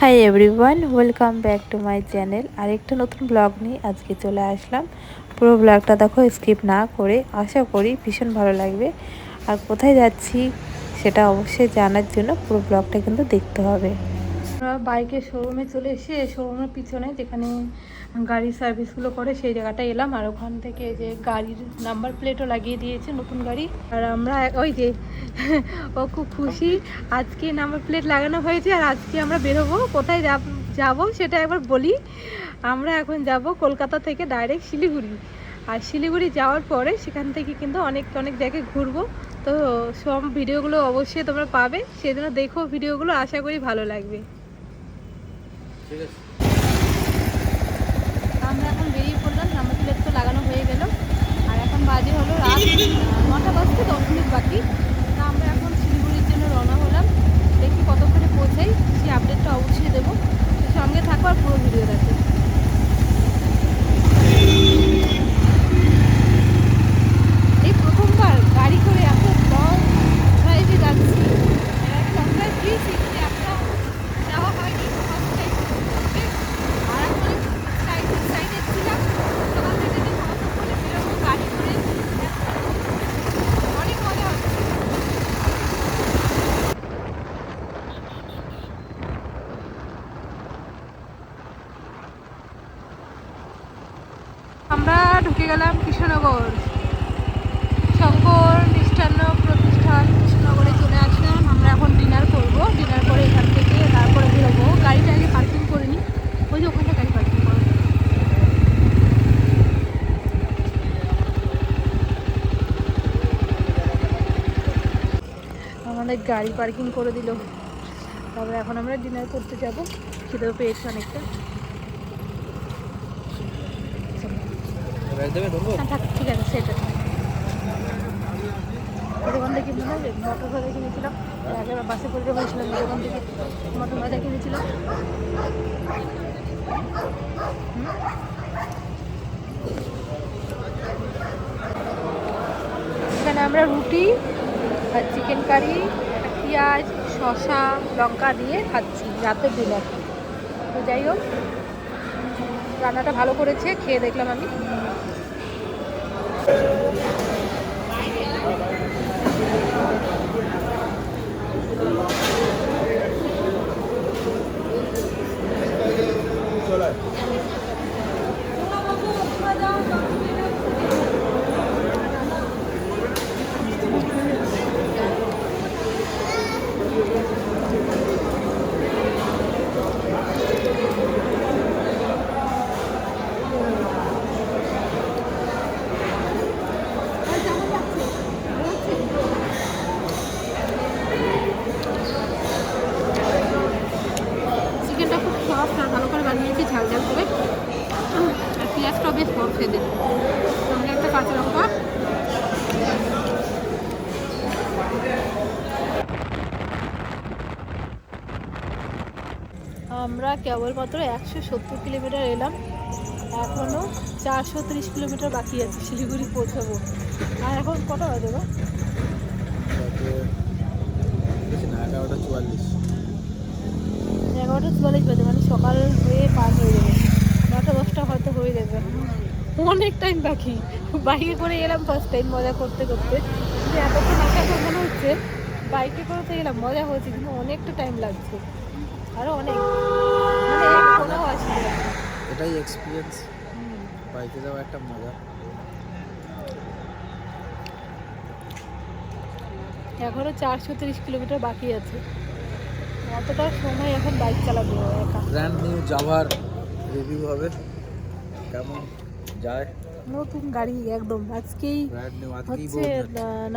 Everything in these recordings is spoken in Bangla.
Hi everyone welcome back to my channel আর আরেকটা নতুন ব্লগ নিয়ে আজকে চলে আসলাম। পুরো ব্লগটা দেখো স্কিপ না করে। আশা করি ভীষণ ভালো লাগবে। আর কোথায় যাচ্ছি, সেটা অবশ্যই জানার জন্য পুরো ব্লগটা কিন্তু দেখতে হবে। আমরা বাইকের শোরুমে চলে এসে শোরুমের পিছনে যেখানে গাড়ির সার্ভিসগুলো করে, সেই জায়গাটায় এলাম। আর ওখান থেকে যে গাড়ির নাম্বার প্লেটও লাগিয়ে দিয়েছে নতুন গাড়ি। আর আমরা ওই যে, ও খুব খুশি। আজকে নাম্বার প্লেট লাগানো হয়েছে আর আজকে আমরা বেরোবো। কোথায় যাব- যাব সেটা একবার বলি। আমরা এখন যাব কলকাতা থেকে ডাইরেক্ট শিলিগুড়ি। আর শিলিগুড়ি যাওয়ার পরে সেখান থেকে কিন্তু অনেক অনেক জায়গায় ঘুরবো। তো সব ভিডিওগুলো অবশ্যই তোমরা পাবে। সেজন্য দেখো ভিডিওগুলো আশা করি ভালো লাগবে। ঠিক আমরা এখন বেরিয়ে পড়লাম নাম্বার প্লেট লাগানো হয়ে গেল। আর এখন বাজে হলো রাত নটা বাজতে দশ বাকি। তা আমরা এখন শিলিগুড়ির জন্য রওনা হলাম। দেখি কতক্ষণে পৌঁছাই সেই আপডেটটা অবশ্যই দেবো। সঙ্গে থাকো আর পুরো ভিডিও দেখো। এই প্রথমবার গাড়ি করে এত লং ড্রাইভে যাচ্ছি এর আগে লং ড্রাইভ দিয়েছি কিন্তু একটা যাওয়া হয়নি ফার্স্ট টাইম আর এখন সাইডে সাইডে ছিলাম সকাল থেকে যে সমস্ত করে বেরোবো গাড়ি করে অনেক মজা হচ্ছে আমরা ঢুকে গেলাম কৃষ্ণনগর। শঙ্কর মিষ্টান্ন প্রতিষ্ঠান কৃষ্ণনগরে চলে আসলাম। আমরা এখন ডিনার করব। ডিনার করে এখান থেকে তারপরে বেরোবো। গাড়িটা আগে পার্কিং করে নিই। ওই যে ওখানটা গাড়ি পার্কিং করো। আমাদের গাড়ি পার্কিং করে দিল। তারপরে এখন আমরা ডিনার করতে যাব। খিদেও পেয়েছি অনেকটা ব্যাগ দেবে ধরবো হ্যাঁ, থাক, ঠিক আছে থেকে হয় কিনেছিলাম বাসে থেকে কিনেছিলাম। এখানে আমরা রুটি আর চিকেন কারি পেঁয়াজ, শসা, লঙ্কা দিয়ে খাচ্ছি, রাতের ডিনার। তো যাই হোক, রান্নাটা ভালো করেছে, খেয়ে দেখলাম আমি। Thank you. সঙ্গে একটা কাঁচা লঙ্কা। আমরা কেবলমাত্র একশো সত্তর কিলোমিটার এলাম। এখনও চারশো তিরিশ কিলোমিটার বাকি আছে, শিলিগুড়ি পৌঁছাবো। আর এখন কটা বাজে গো? এগারোটা এগারোটা চুয়াল্লিশ বাজে মানে সকাল হয়ে পার হয়ে যাবে। নটা দশটা হয়তো হয়ে যাবে। অনেক টাইম বাকি। বাইকে করে এলাম ফার্স্ট টাইম মজা করতে করতে। কিন্তু এতক্ষণ আসার পর মনে হচ্ছে বাইকে করে তো এলাম মজা হয়েছে কিন্তু অনেকটা টাইম লাগছে। আরও অনেক। মানে এটাই এক্সপিরিয়েন্স বাইকে যাওয়া একটা মজা। এখনও চারশো তিরিশ কিলোমিটার বাকি আছে। অতটা সময় এখন বাইক চালাবে একা। ব্র্যান্ড নিউ জাভার রিভিউ হবে। কেমন? যায়। নতুন গাড়ি একদম। আজকেই ব্র্যান্ড নিউ আজকেই হচ্ছে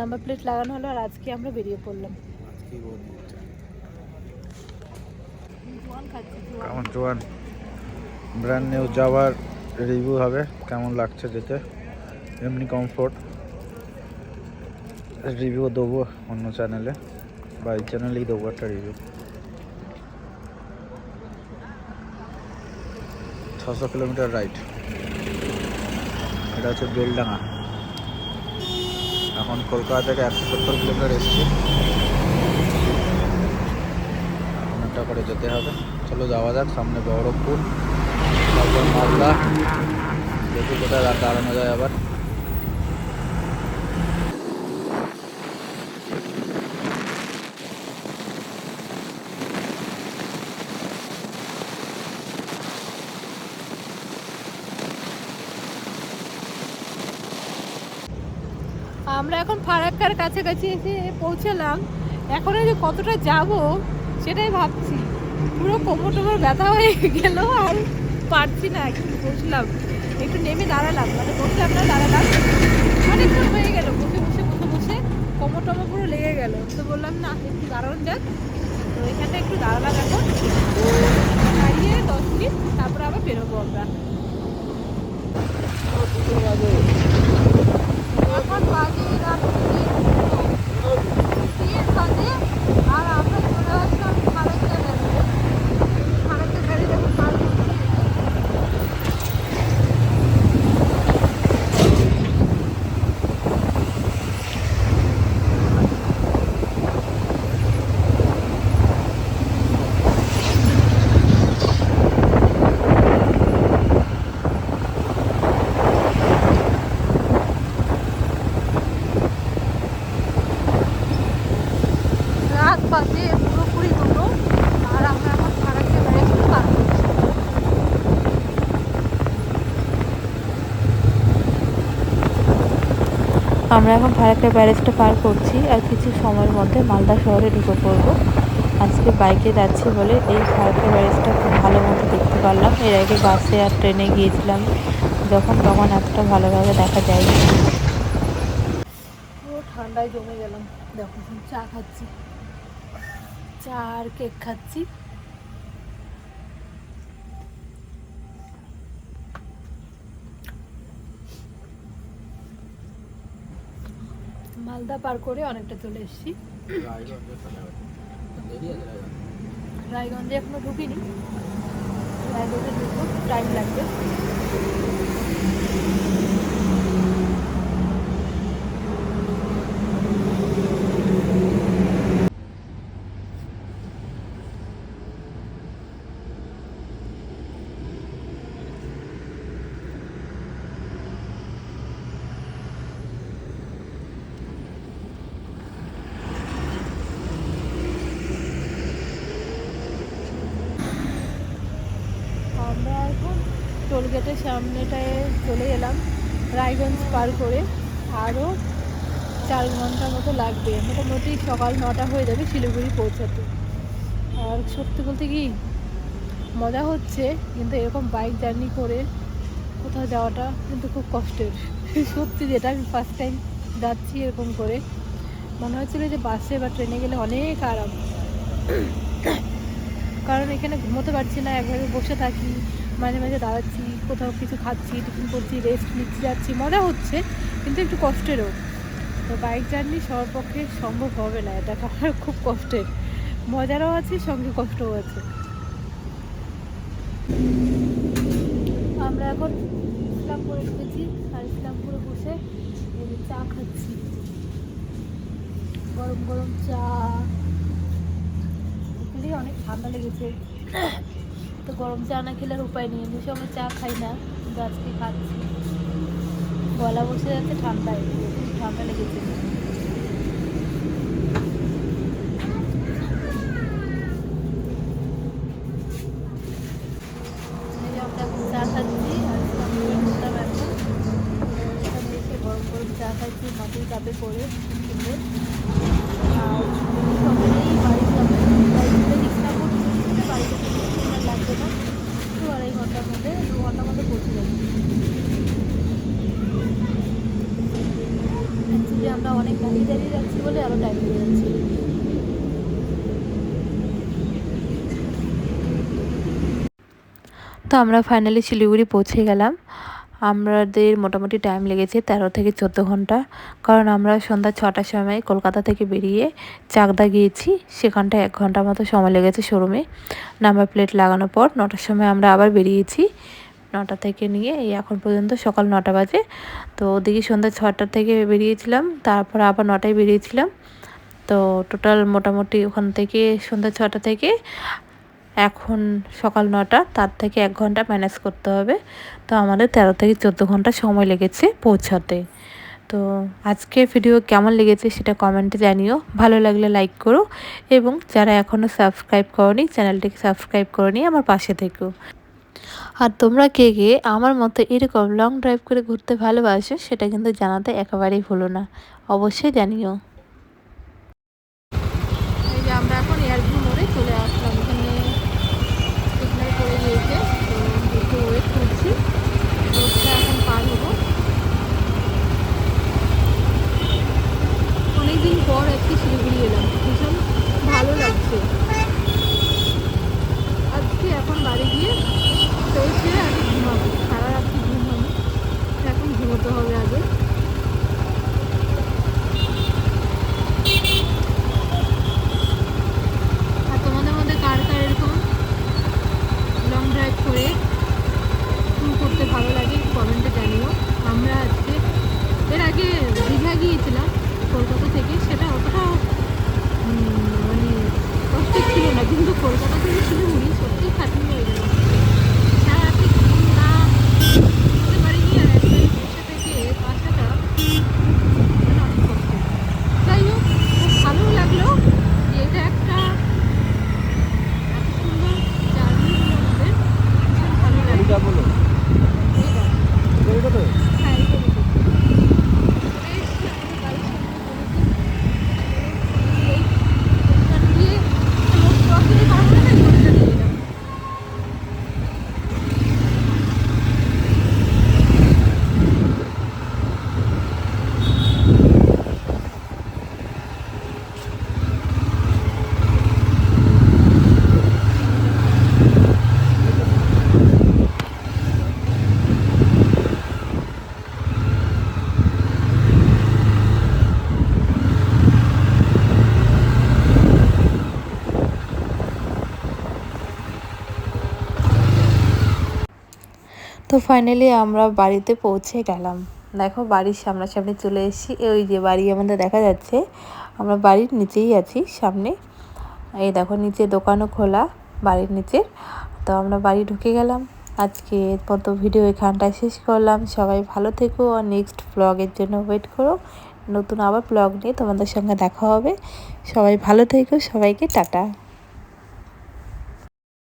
নাম্বার প্লেট লাগানো হলো আর আজকে আমরা বেরিয়ে পড়লাম। কেমন জোয়ান? ব্র্যান্ড নিউ জাভার রিভিউ হবে কেমন লাগছে যেতে? এমনি কমফোর্ট রিভিউ দেবো অন্য চ্যানেলে বা এই চ্যানেলেই দেবো একটা রিভিউ ছশো কিলোমিটার রাইড এটা হচ্ছে বেলডাঙা এখন কলকাতা থেকে একশো সত্তর কিলোমিটার এসেছি। এখন একটা করে যেতে হবে। চলো যাওয়া যাক, সামনে বহরমপুর তারপর মালদা। দেখি কোথায় দাঁড়ানো যায় আবার। আমরা এখন ফারাক্কার কাছাকাছি এসে পৌঁছালাম। এখন যে কতটা যাব, সেটাই ভাবছি। পুরো কোমর টোমর ব্যথা হয়ে গেল আর পারছি না, একটু বসলাম। একটু নেমে দাঁড়ালাম মানে বসলাম না, দাঁড়ালাম। অনেকক্ষণ হয়ে গেল, বসে বসে বসে বসে কোমর টমর পুরো লেগে গেল। তো বললাম, না, একটু দাঁড়ান যাক। তো এখানটা একটু দাঁড়ালাম এখন। দাঁড়িয়ে দশ মিনিট, তারপরে আবার বেরোবো আমরা। 我们看出来第一张 আমরা এখন ফারাক্কা ব্যারেজটা পার করছি আর কিছু সময়ের মধ্যে মালদা শহরে ঢুকে পড়ব। আজকে বাইকে যাচ্ছি বলে এই ফারাক্কা ব্যারেজটা খুব ভালো মতো দেখতে পারলাম। এর আগে বাসে আর ট্রেনে গিয়েছিলাম, যখন তখন এতটা ভালোভাবে দেখা পুরো ঠান্ডায় জমে গেলাম। দেখো, চা খাচ্ছি। চা আর কেক খাচ্ছি। মালদা পার করে অনেকটা চলে এসেছি। রায়গঞ্জে এখনও ঢুকিনি। রায়গঞ্জে ঢুকবো টাইম লাগবে আমরা এখন টোলগেটের সামনেটায় চলে এলাম রায়গঞ্জ পার করে। আরও চার ঘণ্টা মতো লাগবে। মোটামুটি সকাল নটা হয়ে যাবে শিলিগুড়ি পৌঁছাতে। আর সত্যি বলতে কি, মজা হচ্ছে, কিন্তু এরকম বাইক জার্নি করে কোথাও যাওয়াটা কিন্তু খুব কষ্টের। সত্যি যেটা, আমি ফার্স্ট টাইম যাচ্ছি এরকম করে। মনে হচ্ছিল যে বাসে বা ট্রেনে গেলে অনেক আরাম। কারণ এখানে ঘুমোতে পারছি না একভাবে বসে থাকি, মাঝে মাঝে দাঁড়াচ্ছি। কোথাও কিছু খাচ্ছি, টিফিন করছি রেস্ট নিচ্ছি, যাচ্ছি, মজা হচ্ছে, কিন্তু একটু কষ্টেরও। তো বাইক জার্নি সবার পক্ষে সম্ভব হবে না, এটা আমার খুব কষ্টের। মজারও আছে, সঙ্গে কষ্টও আছে। আমরা এখন ইসলামপুরে ঢুকেছি আর ইসলামপুরে বসে চা খাচ্ছি। গরম গরম চা। অনেক ঠান্ডা লেগেছে। তো গরম চা না খেলে আর উপায় নেই। এমনি সময় চা খাই না, কিন্তু আজকে খাচ্ছি। গলা বসে যাচ্ছে, ঠান্ডায়। ঠান্ডা লেগেছে। চা খাচ্ছি মাটির কাপে করে সুন্দর আর সকলেই বাড়ি যাবে বাড়িতে রিক্সা করতে বাড়িতে যেতে আর লাগবে না দু আড়াই ঘণ্টার মধ্যে দু ঘণ্টার মধ্যে পৌঁছে যাবে অ্যাকচুয়ালি আমরা অনেক দাঁড়িয়ে দাঁড়িয়ে যাচ্ছি বলে আরও টাইম লেগে যাচ্ছে তো আমরা ফাইনালি শিলিগুড়ি পৌঁছে গেলাম। আমাদের মোটামুটি টাইম লেগেছে তেরো থেকে চোদ্দ ঘণ্টা। কারণ আমরা সন্ধ্যা ছটার সময় কলকাতা থেকে বেরিয়ে চাকদা গিয়েছি। সেখানটায় এক ঘণ্টা মতো সময় লেগেছে শোরুমে নাম্বার প্লেট লাগানোর পর নটার সময় আমরা আবার বেরিয়েছি। নটা থেকে নিয়ে এই এখন পর্যন্ত সকাল নটা বাজে। তো ওদিকে সন্ধ্যা ছটা থেকে বেরিয়েছিলাম, তারপর আবার নটায় বেরিয়েছিলাম। তো টোটাল মোটামুটি ওখান থেকে সন্ধ্যা ছটা থেকে এখন সকাল নটা, তার থেকে এক ঘণ্টা ম্যানেজ করতে হবে। তো আমাদের তেরো থেকে চোদ্দ ঘণ্টা সময় লেগেছে পৌঁছাতে। তো আজকে ভিডিও কেমন লেগেছে সেটা কমেন্টে জানিও। ভালো লাগলে লাইক করো এবং যারা এখনও সাবস্ক্রাইব করনি, চ্যানেলটিকে সাবস্ক্রাইব করনি, আমার পাশে থেকো। আর তোমরা কে কে আমার মতো এরকম লং ড্রাইভ করে ঘুরতে ভালোবাসো, সেটা কিন্তু জানাতে একেবারেই ভুলো না। অবশ্যই জানিও এই যে আমরা এখন এয়ারভিউ মোড়ে চলে আসলাম এখানে সিগন্যাল করে দিয়েছে তো একটু ওয়েট করছি রোডটা এখন পার হব অনেকদিন পর একটি শিলিগুড়ি এলাম ভীষণ ভালো লাগছে আজকে এখন বাড়ি গিয়ে পৌঁছে আগে ঘুমাবো সারা রাত্রি ঘুম হয়নি এখন ঘুমোতে হবে আগে আর তোমাদের মধ্যে কার কার এরকম লং ড্রাইভ করে ট্যুর করতে ভালো লাগে কমেন্টে জানিও আমরা আজকে এর আগে দীঘা গিয়েছিলাম কলকাতা থেকে সেটা অতটা উম, মানে কষ্ট ছিল না কিন্তু কলকাতা থেকে শিলিগুড়ি সত্যি খাটনি হয়ে গেল সারা রাত্রি ঘুম না করতে পারিনি আর একবারে বসে থেকে আসাটা মানে অনেক কষ্ট যাই হোক খুব ভালো লাগল যে এটা একটা এত সুন্দর জার্নি হলো আমাদের ভীষণ ভালো লাগল বলো এই দেখো। হ্যাঁ, এই যে দেখো। চলে এসেছি আমাদের বাড়ির সামনে বলেছে। এই এইখান দিয়ে লোক crossing পার হবে না, এই রোডটা দিয়ে এলাম। তো ফাইনালি আমরা বাড়িতে পৌঁছে গেলাম। দেখো বাড়ির সামনাসামনি চলে এসেছি। ওই যে বাড়ি আমাদের দেখা যাচ্ছে, আমরা বাড়ির নিচেই আছি সামনে। এই দেখো নিচে দোকানও খোলা বাড়ির নিচে। তো আমরা বাড়ি ঢুকে গেলাম। আজকে মতো ভিডিও এখানটায় শেষ করলাম। সবাই ভালো থেকো আর নেক্সট ব্লগের জন্য ওয়েট করো। নতুন আবার ব্লগ নিয়ে তোমাদের সঙ্গে দেখা হবে। সবাই ভালো থেকো। সবাইকে টাটা।